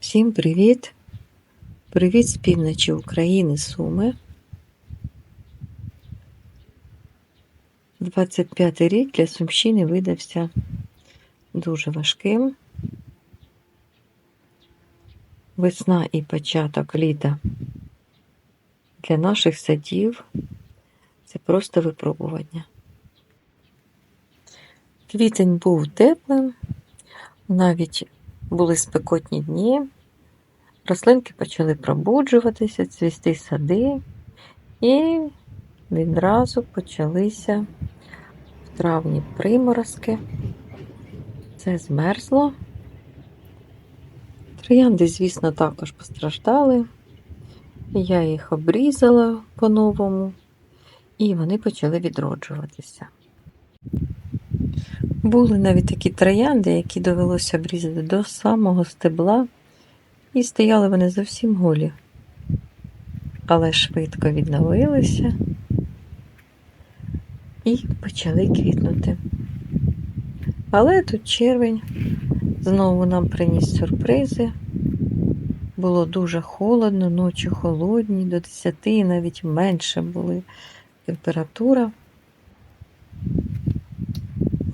Всім привіт! Привіт з півночі України Суми. 25 й рік для Сумщини видався дуже важким. Весна і початок літа для наших садів це просто випробування. Квітень був теплим, навіть були спекотні дні, рослинки почали пробуджуватися, цвісти сади, і відразу почалися в травні приморозки. Це змерзло. Троянди, звісно, також постраждали. Я їх обрізала по-новому, і вони почали відроджуватися. Були навіть такі троянди, які довелося обрізати до самого стебла, і стояли вони зовсім голі, але швидко відновилися і почали квітнути. Але тут червень знову нам приніс сюрпризи. Було дуже холодно, ночі холодні, до 10 навіть менше були температура.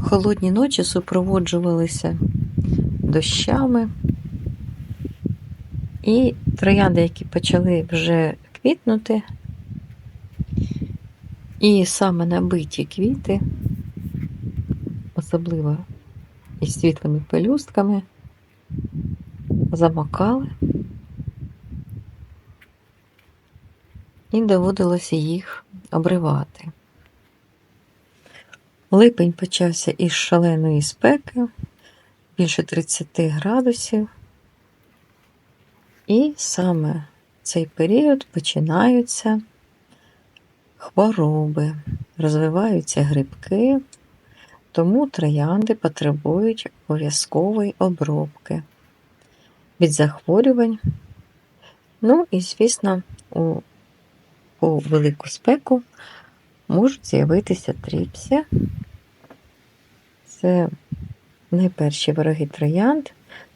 Холодні ночі супроводжувалися дощами, і троянди, які почали вже квітнути, і саме набиті квіти, особливо із світлими пелюстками, замокали, і доводилося їх обривати. Липень почався із шаленої спеки, більше 30 градусів. І саме цей період починаються хвороби, розвиваються грибки, тому троянди потребують обов'язкової обробки від захворювань. Ну і, звісно, у, у велику спеку можуть з'явитися тріпсі. Це найперші вороги троянд,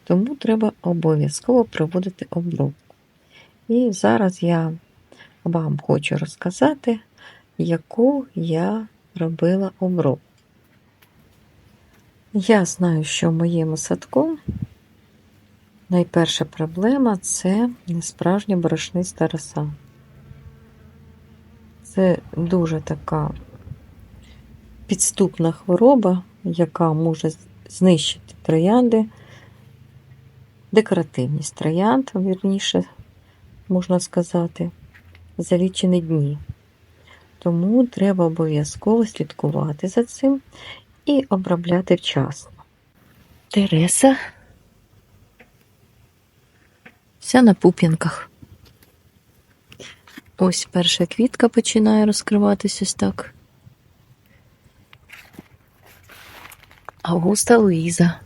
тому треба обов'язково проводити обробку. І зараз я вам хочу розказати, яку я робила обробку. Я знаю, що в моєму садку найперша проблема це несправжня борошниста роса. Це дуже така підступна хвороба, яка може знищити троянди, декоративність троянд, вірніше, можна сказати, за лічені дні. Тому треба обов'язково слідкувати за цим і обробляти вчасно. Тереса вся на пуп'янках. Ось перша квітка починає розкриватися ось так. Augusta Luisa.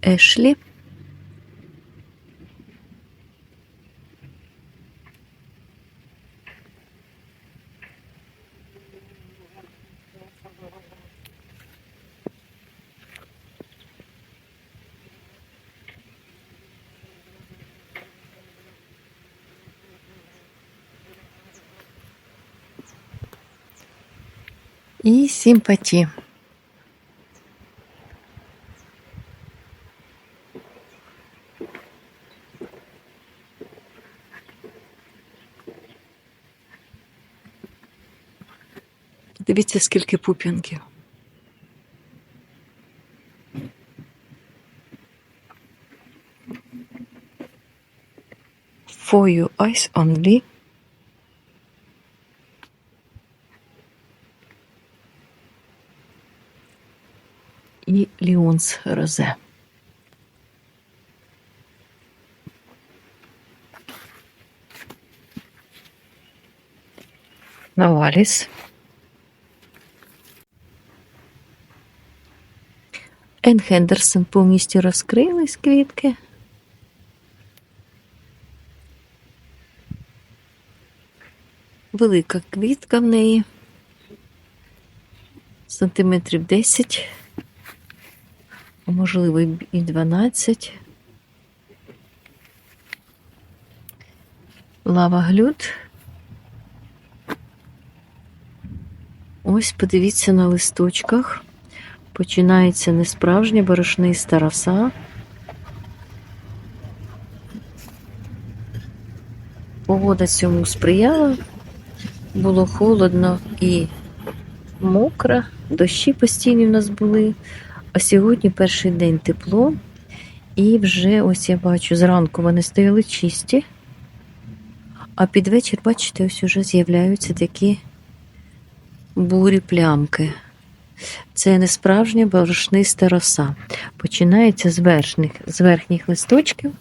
Ashley І симпаті. Дивіться, скільки пуп'янків. For your eyes. І Розе. Наваліс. Ен Хендерсон повністю розкрились квітки. Велика квітка в неї. Сантиметрів 10, а можливо і 12. Лава глюд. Ось подивіться на листочках. Починається несправжня борошниста роса. Погода цьому сприяла, було холодно і мокро, дощі постійні в нас були. А сьогодні перший день тепло. І вже ось я бачу, зранку вони стояли чисті, а під вечір, бачите, ось уже з'являються такі бурі плямки. Це не справжня борошниста роса. Починається з верхніх, з верхніх листочків.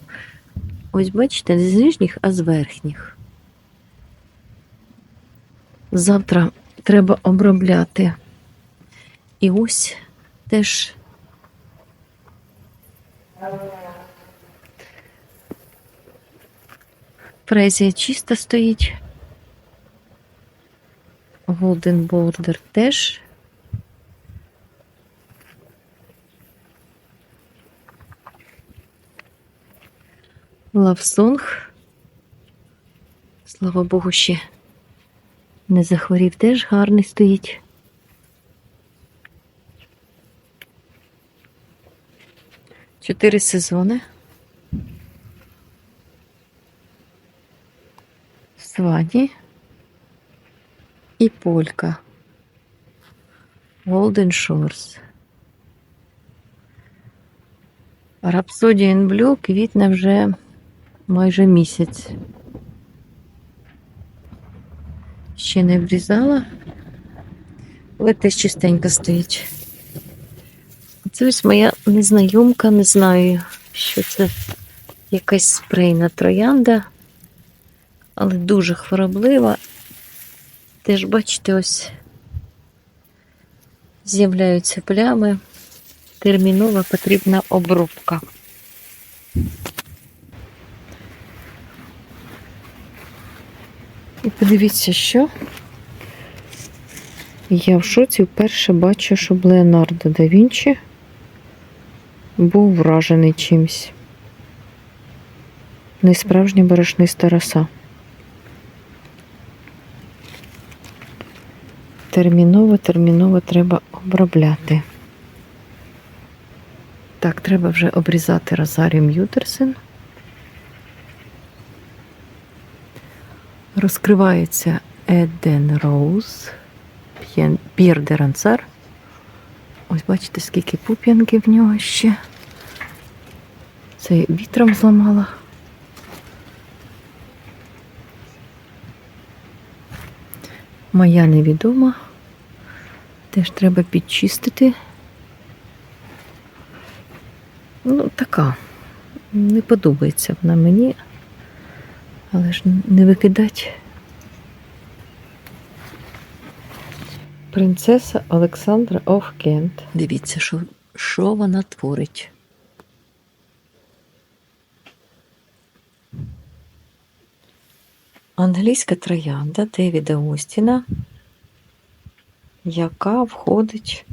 Ось бачите, не з нижніх, а з верхніх. Завтра треба обробляти. І ось теж фрезія чиста стоїть. Golden Border теж. Лавсонг. Слава Богу, ще не захворів, теж гарний стоїть. Чотири сезони. Сваді і полька. Golden Shores. Rhapsody Blue квітне вже майже місяць. Ще не обрізала, але теж чистенько стоїть. Це ось моя незнайомка, не знаю, що це якась спрейна троянда, але дуже хвороблива. Теж, бачите, ось з'являються плями. Термінова потрібна обробка. І подивіться, що я в шоці вперше бачу, щоб Леонардо да Вінчі був вражений чимсь. Несправжня борошниста роса. Терміново, терміново треба обробляти. Так, треба вже обрізати Розаріум Ютерсен. Розкривається Еден Роуз, П'єр де. Ось бачите, скільки пуп'янки в нього ще. Це вітром зламала. Моя невідома. Теж треба підчистити. Ну, така. Не подобається вона мені, але ж не викидать. Принцеса Олександра оф Кент. Дивіться, що, що вона творить. Англійська троянда Девіда Остіна, яка входить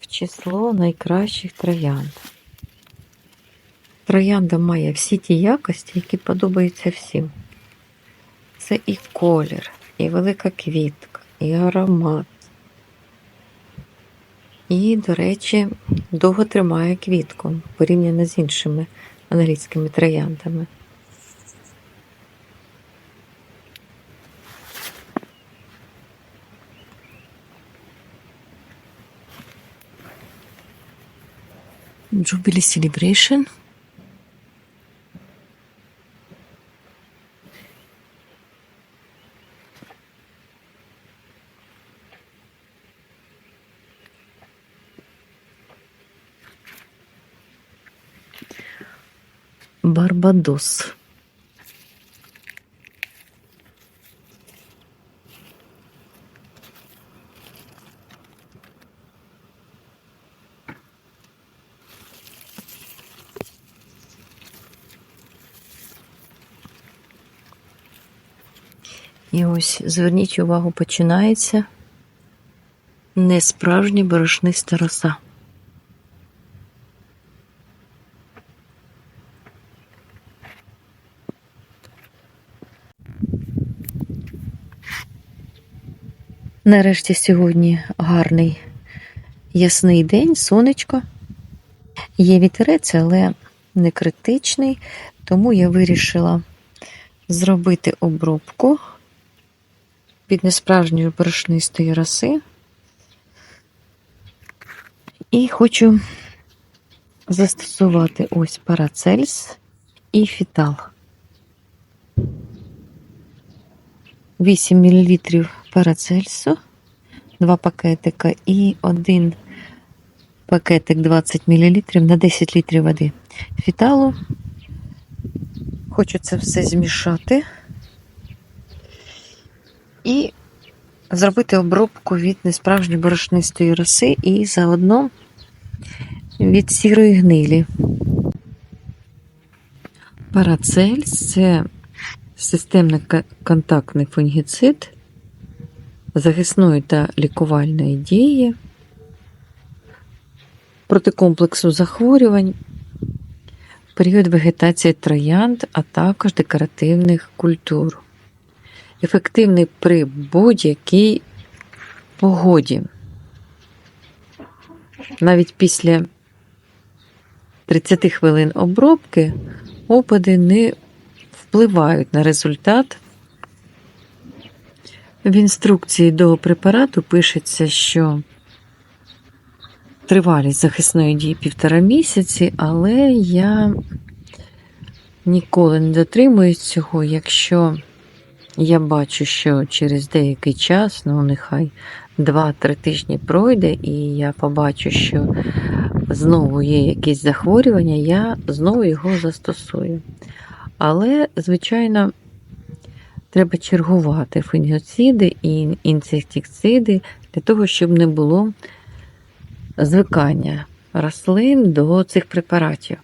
в число найкращих троянд. Троянда має всі ті якості, які подобаються всім. Це і колір, і велика квітка, і аромат. І, до речі, довго тримає квітку порівняно з іншими англійськими трояндами. Jubilee Celebration. Барбадос. І ось, зверніть увагу, починається несправжня борошниста роса. Нарешті сьогодні гарний ясний день, сонечко. Є вітерець, але не критичний, тому я вирішила зробити обробку від несправжньої борошнистої роси. І хочу застосувати ось парацельс і фітал. 8 мл парацельсу, 2 пакетика і один пакетик 20 мл на 10 літрів води. Фіталу. Хочу це все змішати і зробити обробку від несправжньої борошнистої роси і заодно від сірої гнилі. Парацельс це системно-контактний фунгіцид захисної та лікувальної дії проти комплексу захворювань, період вегетації троянд, а також декоративних культур. Ефективний при будь-якій погоді. Навіть після 30 хвилин обробки опади не впливають на результат. В інструкції до препарату пишеться, що тривалість захисної дії півтора місяці, але я ніколи не дотримуюсь цього, якщо я бачу, що через деякий час, ну нехай 2-3 тижні пройде, і я побачу, що знову є якісь захворювання, я знову його застосую. Але, звичайно, треба чергувати фунгіциди і інсектициди для того, щоб не було звикання рослин до цих препаратів.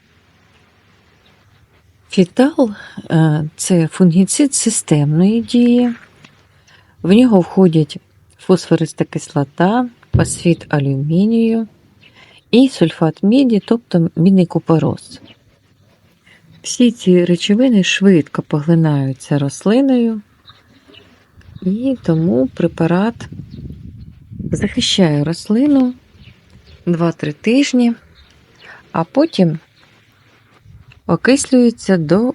Фітал е, це фунгіцид системної дії. В нього входять фосфориста кислота, фосфід алюмінію і сульфат міді, тобто мідний купороз. Всі ці речовини швидко поглинаються рослиною, і тому препарат захищає рослину 2-3 тижні, а потім окислюється до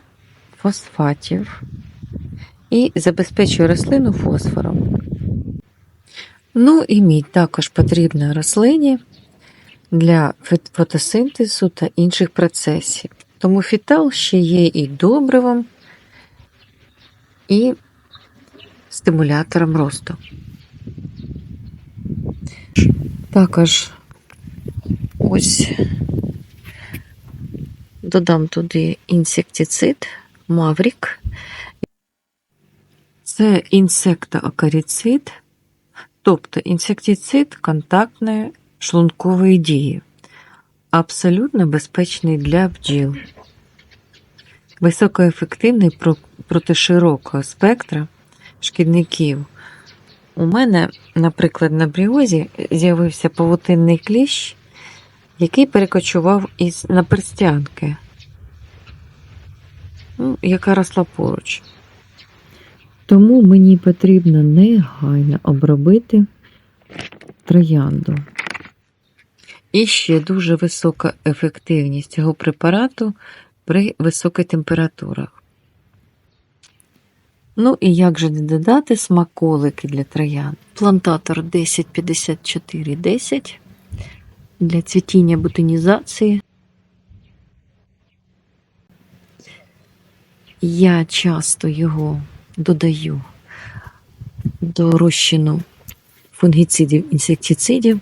фосфатів і забезпечує рослину фосфором. Ну і мідь також потрібна рослині для фотосинтезу та інших процесів. Тому фітал ще є і добривом, і стимулятором росту. Також ось додам туди інсектицид, маврік. Це інсектоакаріцид, тобто інсектицид контактної шлункової дії. Абсолютно безпечний для бджіл. Високоефективний проти широкого спектра шкідників. У мене, наприклад, на бріозі з'явився павутинний кліщ, який перекочував із наперстянки, ну, яка росла поруч. Тому мені потрібно негайно обробити троянду. І ще дуже висока ефективність цього препарату при високих температурах. Ну і як же не додати смаколики для троян? Плантатор 105410 для цвітіння бутонізації. Я часто його додаю до розчину фунгіцидів, інсектицидів.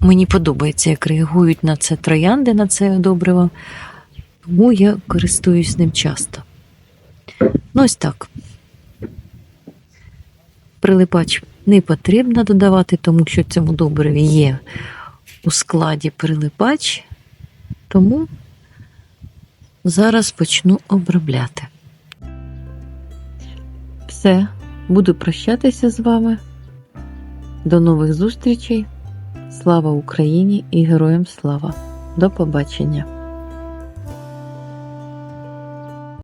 Мені подобається, як реагують на це троянди, на це добриво, тому я користуюсь ним часто. Ну, ось так. Прилипач не потрібно додавати, тому що цьому добриві є у складі прилипач, тому зараз почну обробляти. Все, буду прощатися з вами. До нових зустрічей. Слава Україні і героям слава! До побачення!